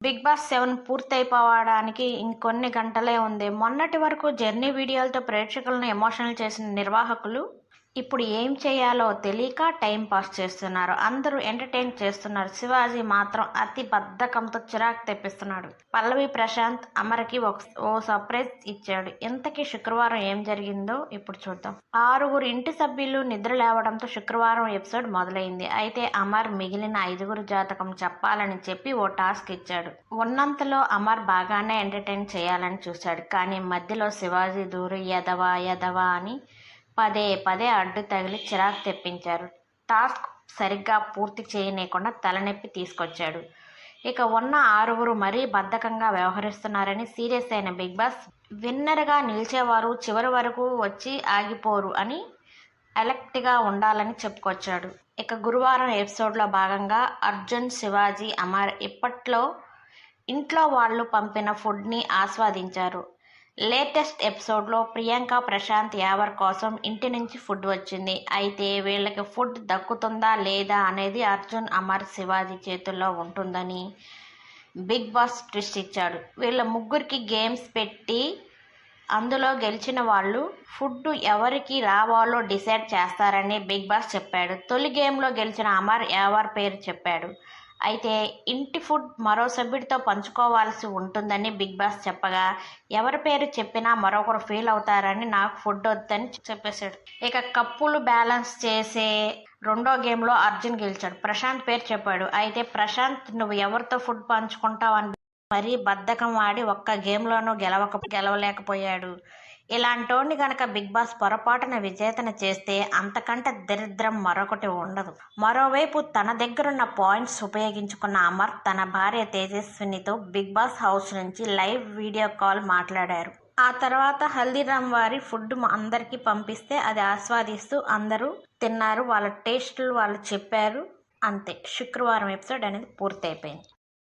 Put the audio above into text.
Big boss seven పూర్తయిపోవడానికి ఇంకొన్ని గంటలే ఉంది. మొన్నటి వరకు జర్నీ వీడియోలతో ప్రేక్షకులను ఎమోషనల్ చేసిన నిర్వాహకులు ఇప్పుడు ఏం చేయాలో తెలియక టైం పాస్ చేస్తున్నారు. అందరూ ఎంటర్టైన్ చేస్తున్నారు. శివాజీ మాత్రం అతి బద్ధకంతో చిరాకు తెప్పిస్తున్నాడు. పల్లవి ప్రశాంత్ అమర్కి ఒక ఓ సర్ప్రైజ్ ఇచ్చాడు. ఇంతకీ శుక్రవారం ఏం జరిగిందో ఇప్పుడు చూద్దాం. ఆరుగురు ఇంటి సభ్యులు నిద్ర లేవడంతో శుక్రవారం ఎపిసోడ్ మొదలైంది. అయితే అమర్ మిగిలిన ఐదుగురు జాతకం చెప్పాలని చెప్పి ఓ టాస్క్ ఇచ్చాడు. ఉన్నంతలో అమర్ బాగానే ఎంటర్టైన్ చేయాలని చూశాడు. కానీ మధ్యలో శివాజీ దూరు యదవా యదవా అని పదే పదే అడ్డు తగిలి చిరాకు తెప్పించారు. టాస్క్ సరిగ్గా పూర్తి చేయనీయకుండా తలనొప్పి తీసుకొచ్చాడు. ఇక ఉన్న ఆరుగురు మరీ బద్ధకంగా వ్యవహరిస్తున్నారని సీరియస్ అయిన బిగ్ బాస్ విన్నర్గా నిలిచేవారు చివరి వరకు వచ్చి ఆగిపోరు అని ఎలక్ట్గా ఉండాలని చెప్పుకొచ్చాడు. ఇక గురువారం ఎపిసోడ్లో భాగంగా అర్జున్ శివాజీ అమర్ ఇప్పట్లో ఇంట్లో వాళ్ళు పంపిన ఫుడ్ని ఆస్వాదించారు. లేటెస్ట్ ఎపిసోడ్లో ప్రియాంక ప్రశాంత్ యావర్ కోసం ఇంటి నుంచి ఫుడ్ వచ్చింది. అయితే వీళ్ళకి ఫుడ్ దక్కుతుందా లేదా అనేది అర్జున్ అమర్ శివాజీ చేతుల్లో ఉంటుందని బిగ్ బాస్ ట్విస్ట్ ఇచ్చాడు. వీళ్ళ ముగ్గురికి గేమ్స్ పెట్టి అందులో గెలిచిన వాళ్ళు ఫుడ్ ఎవరికి రావాలో డిసైడ్ చేస్తారని బిగ్ బాస్ చెప్పాడు. తొలి గేమ్లో గెలిచిన అమర్ యావర్ పేరు చెప్పాడు. అయితే ఇంటి ఫుడ్ మరో సభ్యుడితో పంచుకోవాల్సి ఉంటుందని బిగ్ బాస్ చెప్పగా ఎవరి పేరు చెప్పినా మరొకరు ఫీల్ అవుతారని నాకు ఫుడ్ వద్దని చెప్పేశాడు. ఇక కప్పులు బ్యాలెన్స్ చేసే రెండో గేమ్లో అర్జున్ గెలిచాడు. ప్రశాంత్ పేరు చెప్పాడు. అయితే ప్రశాంత్ నువ్వు ఎవరితో ఫుడ్ పంచుకుంటావు అని మరీ బద్ధకం ఆడి ఒక్క గేమ్లోనూ గెలవక గెలవలేకపోయాడు. ఇలాంటోడిని గనక బిగ్ బాస్ పొరపాటున విజేతన చేస్తే అంతకంటే దరిద్రం మరొకటి ఉండదు. మరోవైపు తన దగ్గరున్న పాయింట్స్ ఉపయోగించుకున్న అమర్ తన భార్య తేజస్వినితో బిగ్ బాస్ హౌస్ నుంచి లైవ్ వీడియో కాల్ మాట్లాడారు. ఆ తర్వాత హల్దీరామ్ వారి ఫుడ్ అందరికీ పంపిస్తే అది ఆస్వాదిస్తూ అందరూ తిన్నారు. వాళ్ళ టేస్ట్లు వాళ్ళు చెప్పారు. అంతే. శుక్రవారం ఎపిసోడ్ అనేది పూర్తయిపోయింది.